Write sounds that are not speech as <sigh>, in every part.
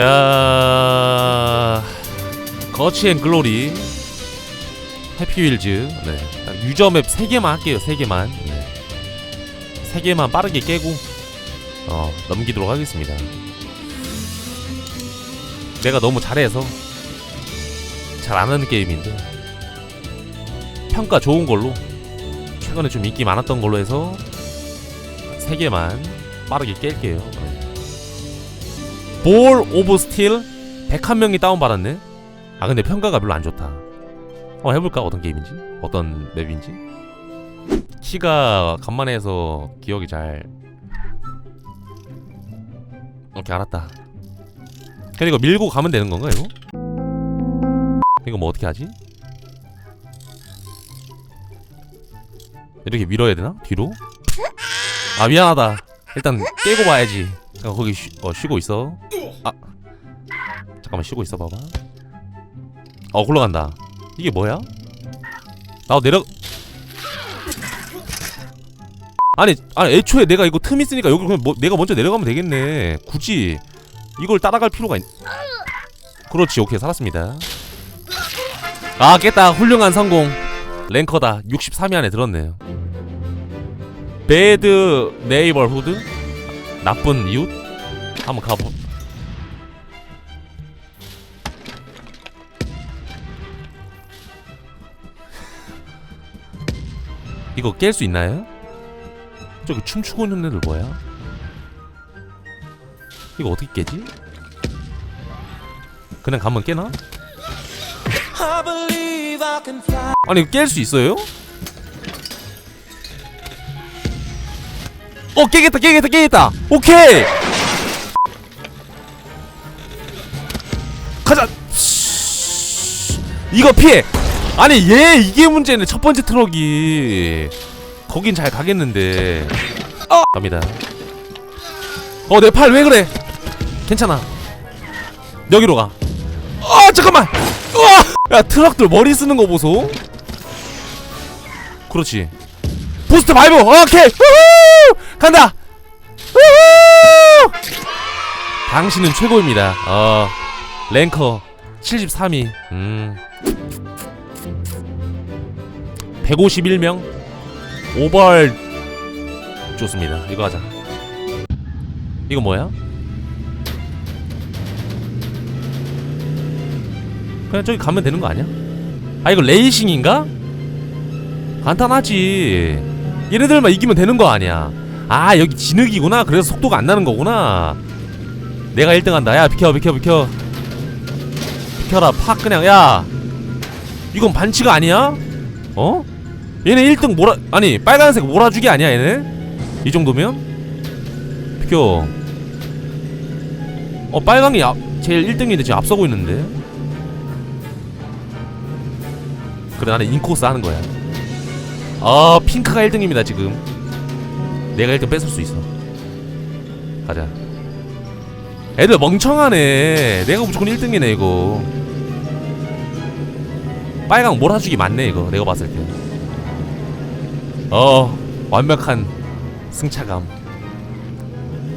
자 거치 앤 글로리 해피윌즈. 네. 딱 유저맵 3개만 할게요 3개만. 네. 3개만 빠르게 깨고 어 넘기도록 하겠습니다. 내가 너무 잘해서 잘 안 하는 게임인데 평가 좋은 걸로 최근에 좀 인기 많았던 걸로 해서 3개만 빠르게 깰게요. 네. 볼 오브 스틸 101명이 다운받았네 아 근데 평가가 별로 안 좋다 한번 해볼까 어떤 게임인지 어떤 맵인지 키가 간만에 해서 기억이 잘 오케이 알았다 이거 밀고 가면 되는 건가 이거? 이거 뭐 어떻게 하지? 이렇게 밀어야 되나? 뒤로? 아 미안하다 일단 깨고 봐야지. 어, 거기 쉬, 어, 쉬고 있어. 아. 잠깐만 쉬고 있어 봐봐. 어 굴러간다. 이게 뭐야? 나도 내려 아니 아니 애초에 내가 이거 틈 있으니까 여기 그냥 뭐, 내가 먼저 내려가면 되겠네. 굳이 이걸 따라갈 필요가 있... 그렇지 오케이 살았습니다. 아 깼다. 훌륭한 성공. 랭커다. 63위 안에 들었네요 배드 네이버후드 나쁜 이웃 한번 가보 이거 깰 수 있나요? 저기 춤추고 있는 애들 뭐야? 이거 어떻게 깨지? 그냥 가면 깨나? 아니 깰 수 있어요? 어 깨겠다 깨겠다 깨겠다. 오케이. 가자. 이거 피해. 아니 얘 이게 문제네 첫 번째 트럭이. 거긴 잘 가겠는데. 어 갑니다. 어 내 팔 왜 그래? 괜찮아. 여기로 가. 아 잠깐만! 우와! 야 트럭들 머리 쓰는 거 보소. 그렇지 부스트 바이브. 오케이. 우후! 간다. 우후! 당신은 최고입니다. 어 랭커 73위. 음. 151명. 오벌. 좋습니다. 이거 하자. 이거 뭐야? 그냥 저기 가면 되는 거 아니야? 아 이거 레이싱인가? 간단하지 얘네들만 이기면 되는 거 아니야. 아 여기 진흙이구나. 그래서 속도가 안 나는 거구나. 내가 1등 한다. 야 비켜 비켜 비켜. 비켜라. 팍 그냥. 야. 이건 반칙 아니야? 어? 얘네 1등 몰아 아니 빨간색 몰아주기 아니야 얘네? 이 정도면? 비켜. 어 빨강이 앞, 제일 1등인데 지금 앞서고 있는데. 그래 나는 인코스 하는 거야 아 핑크가 1등입니다 지금. 내가 1등 뺏을 수 있어. 가자. 애들 멍청하네. 내가 무조건 1등이네 이거. 빨강 몰아주기 맞네 이거. 내가 봤을 때어 완벽한 승차감.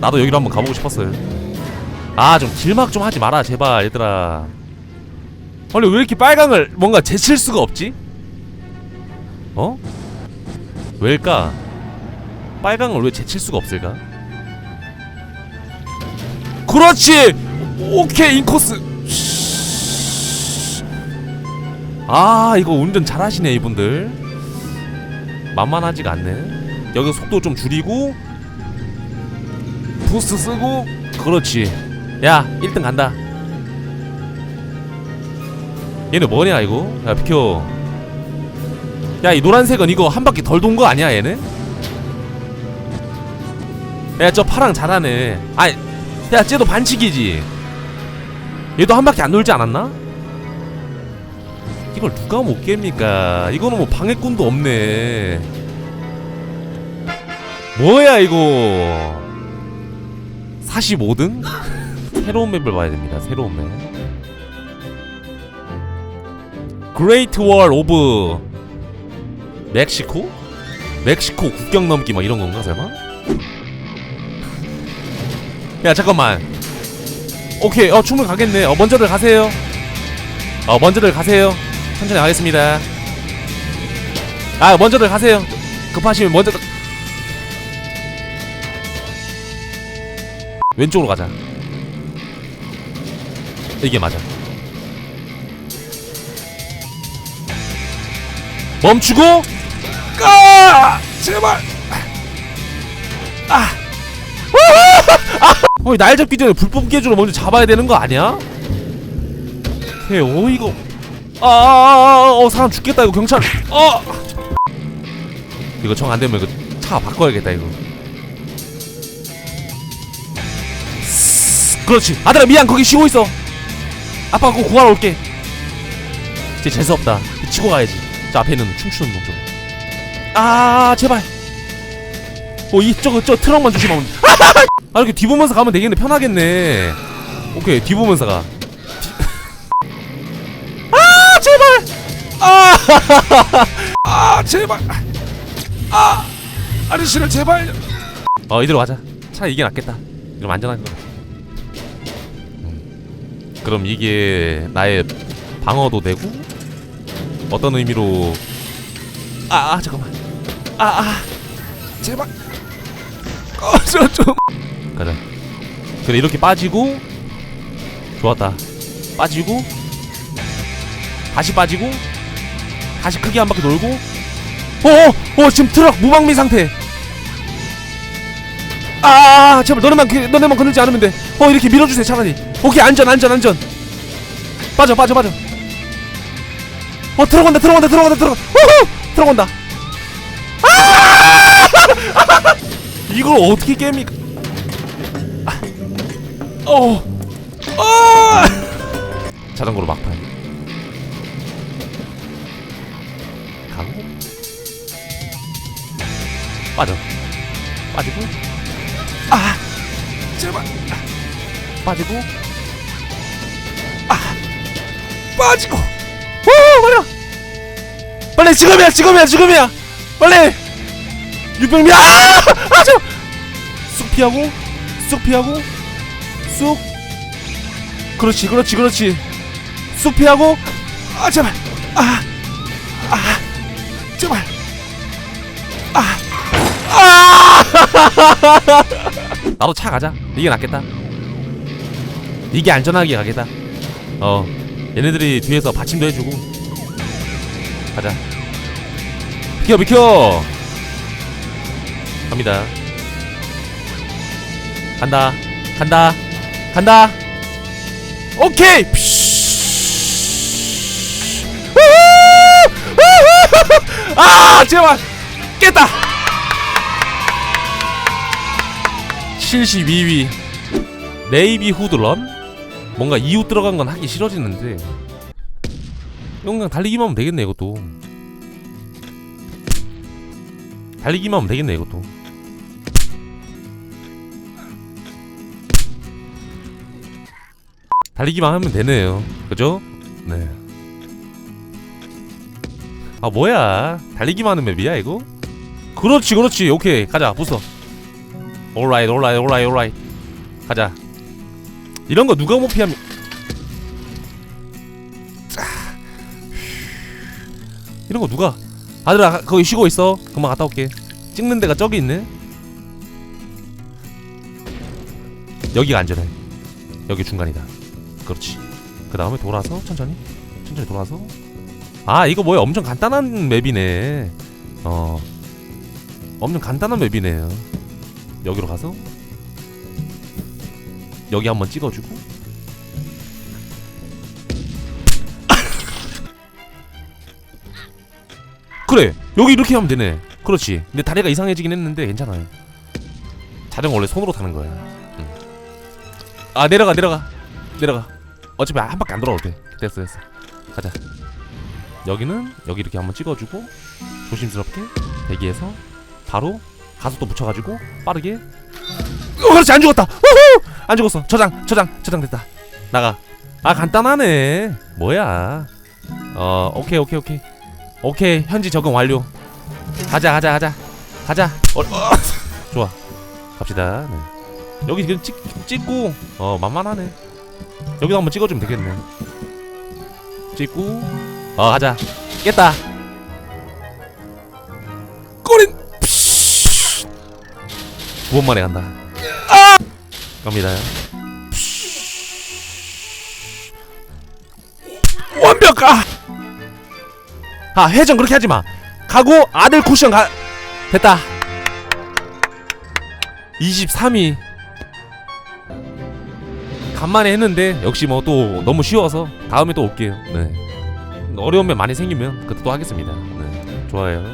나도 여기로 한번 가보고 싶었어요. 아 좀 길막 좀 하지 마라 제발 얘들아. 아니 왜 이렇게 빨강을 뭔가 제칠 수가 없지? 어? 왜일까? 빨강을 왜 제칠 수가 없을까? 그렇지! 오케이 인코스. 아 이거 운전 잘하시네 이분들. 만만하지가 않네. 여기 속도 좀 줄이고 부스트 쓰고. 그렇지. 야 1등 간다. 얘네 뭐냐 이거? 야 비켜 야 이 노란색은 이거 한 바퀴 덜 돈 거 아니야 얘네 야 저 파랑 잘하네. 아이 야 쟤도 반칙이지. 얘도 한 바퀴 안 돌지 않았나? 이걸 누가 못 깹니까? 이거는 뭐 방해꾼도 없네. 뭐야 이거? 45등? <laughs> 새로운 맵을 봐야 됩니다 새로운 맵. 그레이트 월 오브 멕시코? 멕시코 국경 넘기 막 이런 건가 설마? 야 잠깐만. 오케이 어 충분히 가겠네. 어 먼저들 가세요. 어 먼저들 가세요. 천천히 가겠습니다. 아 먼저들 가세요. 급하시면 먼저 왼쪽으로 가자. 이게 맞아. 멈추고 아 제발. 아. <laughs> 어, 날 잡기 전에 불법 개주로 먼저 잡아야 되는 거 아니야? 걔 어이가 아, 아, 아, 어 사람 죽겠다 이거 경찰. 어. 이거 정 안 되면 이거 차 바꿔야겠다 이거. 그렇지. 아들아 미안 거기 쉬고 있어. 아빠가 꼭 구하러 올게. 쟤 재수 없다. 치고 가야지. 저 앞에 있는 춤추는 놈 좀. 아 제발 어이 저거 저 트럭만 조심하면 돼. <laughs> 아 이렇게 뒤보면서 가면 되겠네 편하겠네 오케이 뒤보면서 가 아, 제발! 아! <laughs> 아, 제발! 아! 아저씨를 제발! 어, 이대로 가자. 차라리 이게 낫겠다. 이러면 안전할 것 같아. 음. 그럼 이게 나의 방어도 되고, 어떤 의미로, 아, 아 잠깐만. 아, 아, 제발! 어, 저 좀. 가자. 그래, 이렇게 빠지고, 좋았다. 빠지고, 다시 빠지고. 다시 크게 한 바퀴 돌고. 어어 어, 지금 트럭 무방비 상태. 아 제발 너네만 그- 너네만 건들지 않으면 돼 어 이렇게 밀어주세요 차라리. 오케이 안전 안전 안전. 빠져 빠져 빠져. 어 들어간다 들어간다 들어간다 들어간다. 아 <laughs> 이걸 어떻게 깹니까 아, 어. 어! <laughs> 자전거로 막판. 가고. 빠져. 빠지고. 아. 제발. 아, 빠지고. 아. 빠지고. 오 빨리 와. 빨리 지금이야 지금이야 지금이야. 빨리 유병민 아아 저 쑥 피하고 쑥 피하고 쑥 그렇지 그렇지 그렇지 쑥 피하고 아 제발 아 아, 제발. 아, 아! <laughs> 나도 차 가자. 이게 낫겠다. 이게 안전하게 가겠다. 어, 얘네들이 뒤에서 받침도 해주고. 가자. 비켜, 비켜. 갑니다. 간다, 간다, 간다. 오케이. 아 제발! 깼다! 72위 네이비 후드런? 뭔가 이웃 들어간 건 하기 싫어지는데. 그냥 달리기만 하면 되겠네 이것도. 달리기만 하면 되겠네 이것도 달리기만 하면 되네요. 그죠? 네. 아 뭐야? 달리기만 하는 맵이야 이거? 그렇지 그렇지. 오케이 가자 부숴. 올라이 올라이 올라이 올라이 가자. 이런 거 누가 못 피하면 짜. 이런 거 누가 아들아 가- 거기 쉬고 있어. 금방 갔다 올게. 찍는 데가 저기 있네. 여기가 안전해. 여기 중간이다 그렇지. 그 다음에 돌아서 천천히? 천천히 돌아서? 아 이거 뭐야? 엄청 간단한 맵이네. 어. 엄청 간단한 맵이네요. 여기로 가서? 여기 한번 찍어주고? 그래! 여기 이렇게 하면 되네. 그렇지. 근데 다리가 이상해지긴 했는데 괜찮아요. 자전거 원래 손으로 타는 거야. 응. 아 내려가 내려가. 내려가 어차피 한 바퀴 안 돌아도 돼 됐어 됐어. 가자. 여기는 여기 이렇게 한번 찍어주고 조심스럽게 대기해서 바로 가속도 붙여가지고 빠르게. 어, 그렇지 안 죽었다. 우후! 안 죽었어. 저장 저장 저장 됐다. 나가. 아 간단하네. 뭐야? 어 오케이 오케이 오케이. 오케이 현지 적응 완료. 가자 가자 가자. 가자. 어, 어. <laughs> 좋아. 갑시다. 네. 여기 지금 찍, 찍고. 어 만만하네 여기도 한번 찍어주면 되겠네. 찍고. 어 가자. 깼다. 꼬린! 두 번 만에 간다. 아! 갑니다. 완벽! 아! 아 회전 그렇게 하지마. 가고 아들 쿠션 가 됐다. 23위 간만에 했는데 역시 뭐 또 너무 쉬워서 다음에 또 올게요. 네. 어려운 면 많이 생기면 그때 또 하겠습니다. 네. 좋아요